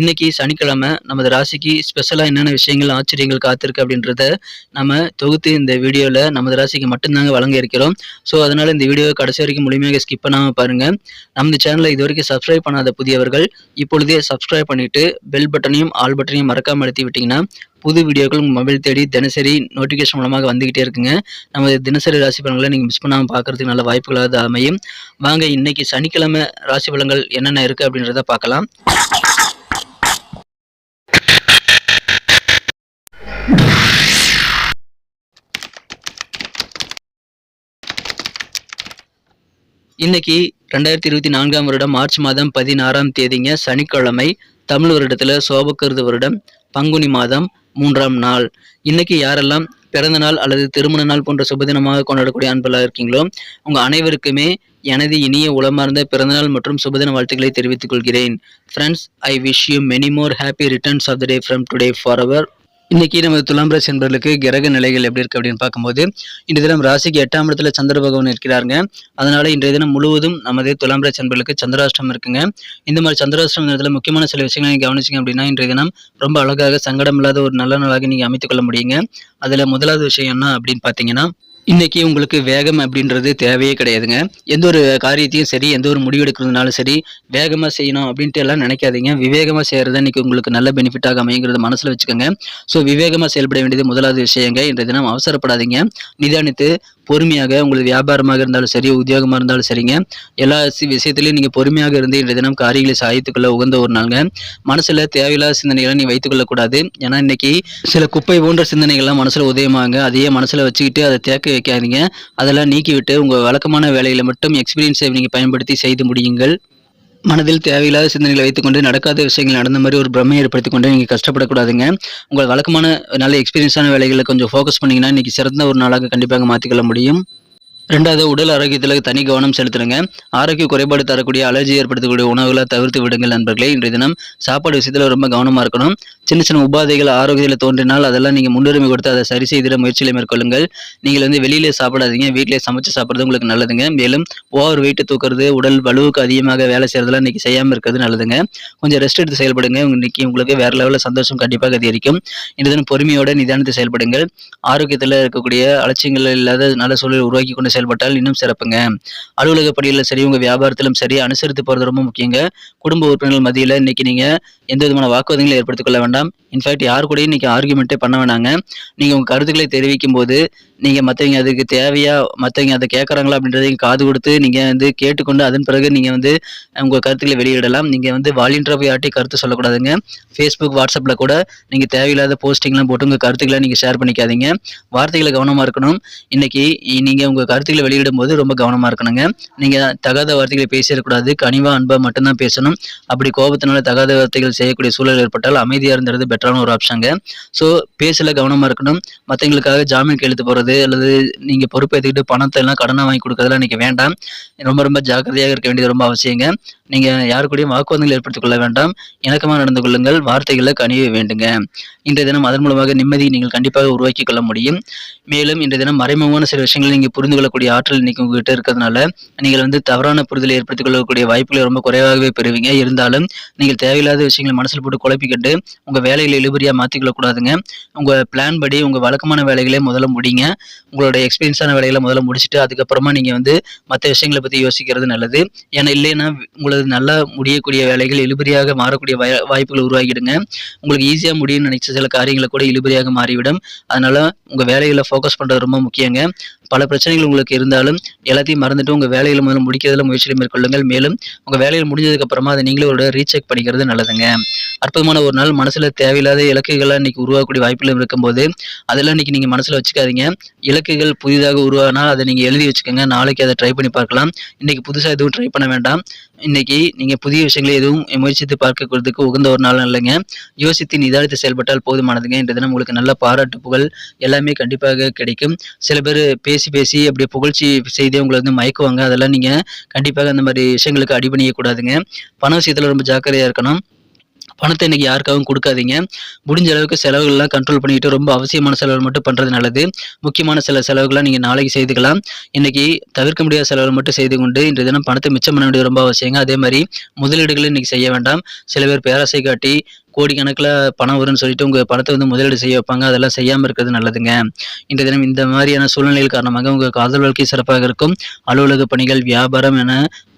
இன்னைக்கு சனிக்கிழமை நமது ராசிக்கு ஸ்பெஷலாக என்னென்ன விஷயங்கள் ஆச்சரியங்கள் காத்திருக்கு அப்படின்றத நம்ம தொகுத்து இந்த வீடியோவில் நமது ராசிக்கு மட்டும்தாங்க வழங்க இருக்கிறோம். ஸோ அதனால் இந்த வீடியோவை கடைசி வரைக்கும் முழுமையாக ஸ்கிப் பண்ணாமல் பாருங்கள் நமது சேனலை இது வரைக்கும் சப்ஸ்கிரைப் பண்ணாத புதியவர்கள் இப்பொழுதே சப்ஸ்கிரைப் பண்ணிவிட்டு பெல் பட்டனையும் ஆல் பட்டனையும் மறக்காமல் அழுத்தி விட்டிங்கன்னா புது வீடியோக்கள் உங்கள் மொபைல் தேடி தினசரி நோட்டிஃபிகேஷன் மூலமாக வந்துக்கிட்டே இருக்குங்க. நம்ம தினசரி ராசி பலன்களை நீங்கள் மிஸ் பண்ணாமல் பார்க்குறதுக்கு நல்ல வாய்ப்புகளாக அமையும். வாங்க இன்றைக்கி சனிக்கிழமை ராசி பலன்கள் என்னென்ன இருக்குது அப்படின்றத பார்க்கலாம். இன்னைக்கு ரெண்டாயிரத்தி இருபத்தி நான்காம் வருடம் மார்ச் மாதம் பதினாறாம் தேதிங்க சனிக்கிழமை தமிழ் வருடத்தில் சோபக்கருது வருடம் பங்குனி மாதம் மூன்றாம் நாள். இன்னைக்கு யாரெல்லாம் பிறந்த நாள் அல்லது திருமண நாள் போன்ற சுபதினமாக கொண்டாடக்கூடிய அன்பலாக இருக்கீங்களோ உங்கள் அனைவருக்குமே எனது இனிய உளமார்ந்த பிறந்தநாள் மற்றும் சுபதின வாழ்த்துக்களை தெரிவித்துக் கொள்கிறேன். Friends I wish you many more happy returns of the day from today for அவர் இன்னைக்கு நமது துலாம் ராசி என்பர்களுக்கு கிரக நிலைகள் எப்படி இருக்கு அப்படின்னு பார்க்கும்போது இன்றைய தினம் ராசிக்கு எட்டாம் இடத்துல சந்திர பகவான் இருக்கிறாருங்க. அதனால இன்றைய தினம் முழுவதும் நமது துலாம் ராசி என்பர்களுக்கு சந்திராஷ்டம் இருக்குங்க. இந்த மாதிரி சந்திராஷ்டம் நேரத்தில் முக்கியமான சில விஷயங்களை நீங்கள் கவனிச்சிங்க அப்படின்னா இன்றைய தினம் ரொம்ப அழகாக சங்கடம் இல்லாத ஒரு நல்ல நாளாக நீங்கள் அமைத்துக்கொள்ள முடியுங்க. அதில் முதலாவது விஷயம் என்ன அப்படின்னு பார்த்தீங்கன்னா இன்றைக்கி உங்களுக்கு வேகம் அப்படின்றது தேவையே கிடையாதுங்க. எந்த ஒரு காரியத்தையும் சரி எந்த ஒரு முடிவு எடுக்கிறதுனாலும் சரி வேகமாக செய்யணும் அப்படின்ட்டு எல்லாம் நினைக்காதீங்க. விவேகமாக செய்கிறது இன்றைக்கி உங்களுக்கு நல்ல பெனிஃபிட்டாக அமைங்கிறத மனசில் வச்சுக்கோங்க. ஸோ விவேகமாக செயல்பட வேண்டியது முதலாவது விஷயங்க. இன்றைய தினம் அவசரப்படாதீங்க. நிதானித்து பொறுமையாக உங்களுக்கு வியாபாரமாக இருந்தாலும் சரி உத்தியோகமாக இருந்தாலும் சரிங்க. எல்லா விஷயத்திலையும் நீங்கள் பொறுமையாக இருந்து இன்றைய தினம் காரியங்களை சாதித்துக்கொள்ள உகந்த ஒரு நாளுங்க. மனசில் தேவையில்லாத சிந்தனைகளை நீ வைத்துக்கொள்ளக்கூடாது. ஏன்னா இன்னைக்கு சில குப்பை போன்ற சிந்தனைகள்லாம் மனசில் உதயமாங்க அதையே மனசில் வச்சுக்கிட்டு அதை தேக்க வைக்காதீங்க. அதெல்லாம் நீக்கிவிட்டு உங்கள் வழக்கமான வேலையில் மட்டும் எக்ஸ்பீரியன்ஸை நீங்கள் பயன்படுத்தி செய்து முடியுங்கள். மனதில் தேவையில்லாத சிந்தனைகளை வைத்துக்கொண்டு நடக்காத விஷயங்கள் நடந்த மாதிரி ஒரு பிரம்மை ஏற்படுத்தி கொண்டு நீங்கள் கஷ்டப்படக்கூடாதுங்க. உங்கள் வழக்கமான நல்ல எக்ஸ்பீரியன்ஸான வேலைகளை கொஞ்சம் ஃபோக்கஸ் பண்ணிங்கன்னா இன்றைக்கி சிறந்த ஒரு நாளாக கண்டிப்பாக மாற்றிக்கொள்ள முடியும். ரெண்டாவது உடல் ஆரோக்கியத்தில் தனி கவனம் செலுத்துறங்க ஆரோக்கிய குறைபாடு தரக்கூடிய அலர்ஜி ஏற்படுத்தக்கூடிய உணவுகளை தவிர்த்து விடுங்கள் நண்பர்களே. இன்றைய தினம் சாப்பாடு விஷயத்தில் ரொம்ப கவனமாக இருக்கணும். சின்ன சின்ன உபாதைகள் ஆரோக்கியத்தில் தோன்றினால் அதெல்லாம் நீங்கள் முன்னுரிமை கொடுத்து அதை சரி செய்திட முயற்சிகளை மேற்கொள்ளுங்கள். நீங்கள் வந்து வெளியிலே சாப்பிடாதீங்க. வீட்டிலே சமைச்சு சாப்பிட்றது உங்களுக்கு நல்லதுங்க. மேலும் ஓவர் வெயிட்டு தூக்குறது உடல் வலுவுக்கு அதிகமாக வேலை செய்கிறதுலாம் இன்னைக்கு செய்யாமல் இருக்கிறது நல்லதுங்க. கொஞ்சம் ரெஸ்ட் எடுத்து செயல்படுங்க. இன்னைக்கு உங்களுக்கு வேறு லெவலில் சந்தோஷம் கண்டிப்பாக அதிகரிக்கும். இன்றைய தினம் பொறுமையோட நிதானத்தை செயல்படுங்கள். ஆரோக்கியத்தில் இருக்கக்கூடிய அலட்சியங்கள் இல்லாத நல்ல சூழல் உருவாக்கி கொண்டு செயல்பட்டால் இன்னும் சிறப்புங்க. அலுவலக பணியில் சரி உங்கள் வியாபாரத்திலும் சரி அனுசரித்து போகிறது ரொம்ப முக்கியங்க. குடும்ப உறுப்பினர்கள் மத்தியில் இன்னைக்கு நீங்கள் எந்த விதமான வாக்குவாதங்களும் ஏற்படுத்திக் கொள்ள வேண்டாம். இன்ஃபேக்ட் யார் கூடயும் இன்னைக்கு ஆர்குமெண்ட்டே பண்ண வேணாங்க. நீங்கள் உங்கள் கருத்துக்களை தெரிவிக்கும் போது நீங்கள் மற்றவங்க அதுக்கு தேவையா மற்றவங்க அதை கேட்குறாங்களா அப்படின்றத காது கொடுத்து நீங்கள் வந்து கேட்டுக்கொண்டு அதன் பிறகு நீங்கள் வந்து உங்கள் கருத்துக்களை வெளியிடலாம். நீங்கள் வந்து வாலின்றா போய் யார்ட்டையும் கருத்து சொல்லக்கூடாதுங்க. ஃபேஸ்புக் வாட்ஸ்அப்பில் கூட நீங்கள் தேவையில்லாத போஸ்டிங்லாம் போட்டு உங்கள் கருத்துக்களை நீங்கள் ஷேர் பண்ணிக்காதீங்க. வார்த்தைகளை கவனமாக இருக்கணும். இன்றைக்கி நீங்கள் உங்கள் கருத்துக்களை வெளியிடும் போது ரொம்ப கவனமாக இருக்கணுங்க. நீங்கள் தகாத வார்த்தைகளை பேசிடக்கூடாது. கனிவாக அன்பாக மட்டும்தான் பேசணும். அப்படி கோபத்தினால தகாத வார்த்தைகள் செய்யக்கூடிய சூழல் ஏற்பட்டால் அமைதியாக இருந்தது பெட்டரான ஒரு ஆப்ஷனுங்க ஸோ பேசல கவனமாக இருக்கணும். மற்றவங்களுக்காக ஜாமீன் கையெழுத்து போகிறது அல்லது நீங்கள் பொறுப்பேற்றுக்கிட்டு பணத்தை எல்லாம் கடனை வாங்கி கொடுக்கறதெல்லாம் இன்னைக்கு வேண்டாம். ரொம்ப ரொம்ப ஜாக்கிரதையாக இருக்க வேண்டியது ரொம்ப அவசியங்க. நீங்கள் யாரு கூடயும் வாக்குவாதங்கள் ஏற்படுத்திக் கொள்ள வேண்டாம். இணக்கமாக நடந்து கொள்ளுங்கள். வார்த்தைகளை கனிய வேண்டுங்க. இன்றைய தினம் அதன் மூலமாக நிம்மதியை நீங்கள் கண்டிப்பாக உருவாக்கி கொள்ள முடியும். மேலும் இன்றைய தினம் மறைமுகமான சில விஷயங்களை நீங்கள் புரிந்து கொள்ளக்கூடிய ஆற்றல் இன்னைக்கு உங்ககிட்ட இருக்கிறதுனால நீங்கள் வந்து தவறான புரிதலை ஏற்படுத்திக் கொள்ளக்கூடிய வாய்ப்புகளை ரொம்ப குறைவாகவே பெறுவீங்க. இருந்தாலும் நீங்கள் தேவையில்லாத விஷயங்களை மனசில் போட்டு குழப்பிக்கிட்டு உங்கள் வேலைகளை இழுபறியாக மாற்றிக்கொள்ளக்கூடாதுங்க உங்கள் பிளான் படி உங்கள் வழக்கமான வேலைகளை முதல்ல முடிங்க. உங்களோட எக்ஸ்பீரியன்ஸான வேலைகளை முதல்ல முடிச்சுட்டு அதுக்கப்புறமா நீங்கள் வந்து மற்ற விஷயங்களை பற்றி யோசிக்கிறது நல்லது. ஏன்னா இல்லைன்னா உங்களது நல்லா முடியக்கூடிய வேலைகள் இழுபறியாக மாறக்கூடிய வாய்- வாய்ப்புகள் உருவாகிடுங்க. உங்களுக்கு ஈஸியாக முடியும்னு நினைச்ச சில காரியங்களை கூட இழுபறியாக மாறிவிடும். அதனால உங்கள் வேலைகளை ஃபோக்கஸ் பண்ணுறது ரொம்ப முக்கியங்க. பல பிரச்சனைகள் உங்களுக்கு இருந்தாலும் எல்லாத்தையும் மறந்துட்டு உங்கள் வேலைகளை முதல்ல முடிக்கிறதுல முயற்சியில் மேற்கொள்ளுங்கள். மேலும் உங்கள் வேலைகள் முடிஞ்சதுக்கப்புறமா அதை நீங்களே ஒரு ரீசெக் பண்ணிக்கிறது நல்லதுங்க. அற்புதமான ஒரு நாள். மனசில் தேவையில்லாத இலக்குகள்லாம் இன்னைக்கு உருவாக்கக்கூடிய வாய்ப்புகள் இருக்கும்போது அதெல்லாம் இன்னைக்கு நீங்கள் மனசில் வச்சுக்காதீங்க. இலக்குகள் புதிதாக உருவானால் அதை நீங்கள் எழுதி வச்சுக்கோங்க. நாளைக்கு அதை ட்ரை பண்ணி பார்க்கலாம். இன்றைக்கி புதுசாக எதுவும் ட்ரை பண்ண வேண்டாம். இன்றைக்கி நீங்கள் புதிய விஷயங்களை எதுவும் முயற்சித்து பார்க்கறதுக்கு உகந்த ஒரு நாள் இல்லைங்க. யோசித்து நிதானித்து செயல்பட்டால் போதுமானதுங்க. இன்றைய தினம் உங்களுக்கு நல்ல பாராட்டு புகழ் எல்லாமே கண்டிப்பாக கிடைக்கும். சில பேர் பேசி பேசி அப்படியே புகழ்ச்சி செய்தே உங்களை வந்து மயக்குவாங்க. அதெல்லாம் நீங்கள் கண்டிப்பாக அந்த மாதிரி விஷயங்களுக்கு அடிபணியக்கூடாதுங்க. பண விஷயத்தில் ரொம்ப ஜாக்கிரதையாக இருக்கணும். பணத்தை இன்னைக்கு யாருக்காகவும் கொடுக்காதீங்க. முடிஞ்ச அளவுக்கு செலவுகள்லாம் கண்ட்ரோல் பண்ணிட்டு ரொம்ப அவசியமான செலவுகள் மட்டும் பண்ணுறது நல்லது. முக்கியமான சில செலவுகள்லாம் நீங்கள் நாளைக்கு செய்துக்கலாம். இன்னைக்கு தவிர்க்க முடியாத செலவுகள் மட்டும் செய்து கொண்டு இன்றைய தினம் பணத்தை மிச்சம் பண்ண வேண்டியது ரொம்ப அவசியங்க. அதே மாதிரி முதலீடுகளை இன்னைக்கு செய்ய வேண்டாம். சில பேர் பேராசை காட்டி கோடிக்கணக்கில் பணம் வரும்னு சொல்லிட்டு உங்கள் பணத்தை வந்து முதலீடு செய்ய வைப்பாங்க. அதெல்லாம் செய்யாமல் இருக்கிறது நல்லதுங்க. இன்றைய தினம் இந்த மாதிரியான சூழ்நிலைகள் காரணமாக உங்கள் காதல் வாழ்க்கை சிறப்பாக இருக்கும். அலுவலக பணிகள் வியாபாரம் என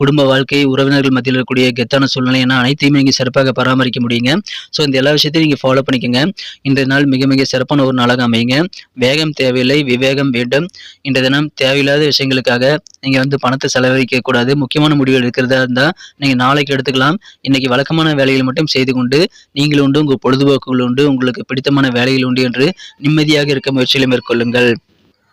குடும்ப வாழ்க்கை உறவினர்கள் மத்தியில் இருக்கக்கூடிய கெத்தான சூழ்நிலை என அனைத்தையுமே நீங்கள் சிறப்பாக பராமரிக்க முடியுங்க. ஸோ இந்த எல்லா விஷயத்தையும் நீங்கள் ஃபாலோ பண்ணிக்கோங்க. இந்த நாள் மிக மிக சிறப்பான ஒரு நாளாக அமையுங்க. வேகம் தேவையில்லை விவேகம் வேண்டும். இன்றைய தினம் தேவையில்லாத விஷயங்களுக்காக நீங்கள் வந்து பணத்தை செலவழிக்க கூடாது. முக்கியமான முடிவுகள் இருக்கிறதா இருந்தால் நீங்கள் நாளைக்கு எடுத்துக்கலாம். இன்னைக்கு வழக்கமான வேலைகள் மட்டும் செய்து கொண்டு நீங்கள் உண்டு உங்கள் பொழுதுபோக்குகள் உண்டு உங்களுக்கு பிடித்தமான வேலைகள் உண்டு என்று நிம்மதியாக இருக்க முயற்சிகளை மேற்கொள்ளுங்கள்.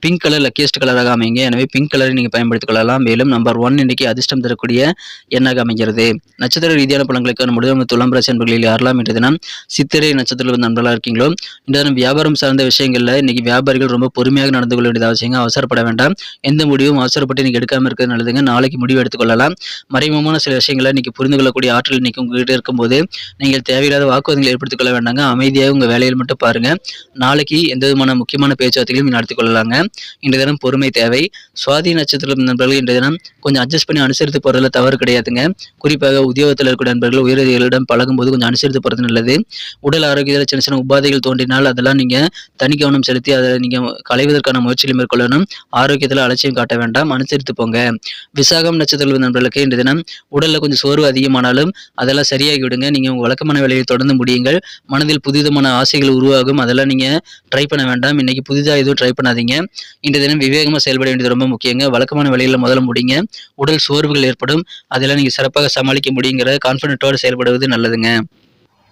பிங்க் கலர் லக்கியஸ்ட் கலராக அமைங்க எனவே பிங்க் கலரை நீங்கள் பயன்படுத்திக் கொள்ளலாம். மேலும் நம்பர் ஒன் இன்னைக்கு அதிர்ஷ்டம் தரக்கூடிய எண்ணாக அமைகிறது. நட்சத்திர ரீதியான பலன்களுக்கான முடிவு துலாம் ராசி என்பர்களில் யாரெல்லாம் இன்றைய தினம் சித்திரை வந்து நண்பர்களாக இருக்கீங்களோ இந்த தினம் வியாபாரம் சார்ந்த விஷயங்களில் இன்னைக்கு வியாபாரிகள் ரொம்ப பொறுமையாக நடந்து கொள்ள வேண்டியது அவசியங்க. அவசரப்பட வேண்டாம். எந்த முடிவும் அவசரப்பட்டு இன்னைக்கு எடுக்காமல் இருக்கிறது நல்லதுங்க. நாளைக்கு முடிவு எடுத்துக்கொள்ளலாம் மறைமுகமான சில விஷயங்களை இன்னைக்கு புரிந்து கொள்ளக்கூடிய ஆற்றல் இன்னைக்கு உங்ககிட்ட இருக்கும்போது நீங்கள் தேவையில்லாத வாக்குவாதங்களை ஏற்படுத்திக் கொள்ள வேண்டாங்க. அமைதியாக உங்கள் வேலையில் மட்டும் பாருங்க. நாளைக்கு எந்த விதமான முக்கியமான பேச்சுவார்த்தைகளையும் நடத்தி கொள்ளலாங்க. இன்றைய தினம் பொறுமை தேவை. சுவாதி நட்சத்திரம் நண்பர்கள் இன்றைய தினம் கொஞ்சம் அட்ஜஸ்ட் பண்ணி அனுசரித்து போறதுல தவறு கிடையாதுங்க. குறிப்பாக உத்தியோகத்தில் இருக்கக்கூடிய நண்பர்கள் உயரதிகளிடம் பழகும்போது கொஞ்சம் அனுசரித்து போறது நல்லது. உடல் ஆரோக்கியத்தில் சின்ன சின்ன உபாதைகள் தோன்றினால் அதெல்லாம் நீங்க தனி கவனம் செலுத்தி அதை நீங்க களைவதற்கான முயற்சிகளை மேற்கொள்ளணும். ஆரோக்கியத்தில் அலட்சியம் காட்ட வேண்டாம். அனுசரித்து போங்க. விசாகம் நட்சத்திரம் நண்பர்களுக்கு இன்றைய தினம் உடல்ல கொஞ்சம் சோர்வு அதிகமானாலும் அதெல்லாம் சரியாகி விடுங்க நீங்க உங்க வழக்கமான வேலையை தொடர்ந்து முடியுங்கள். மனதில் புதிதமான ஆசைகள் உருவாகும். அதெல்லாம் நீங்க ட்ரை பண்ண வேண்டாம். இன்னைக்கு புதிதாக எதுவும் ட்ரை பண்ணாதீங்க. இன்றைய தினம் விவேகமாக செயல்பட வேண்டியது ரொம்ப முக்கியங்க. வழக்கமான வேலைகளில் முதல்ல முடிங்க. உடல் சோர்வுகள் ஏற்படும். அதெல்லாம் நீங்கள் சிறப்பாக சமாளிக்க முடியுங்கிற கான்ஃபிடென்ட்டோடு செயல்படுவது நல்லதுங்க.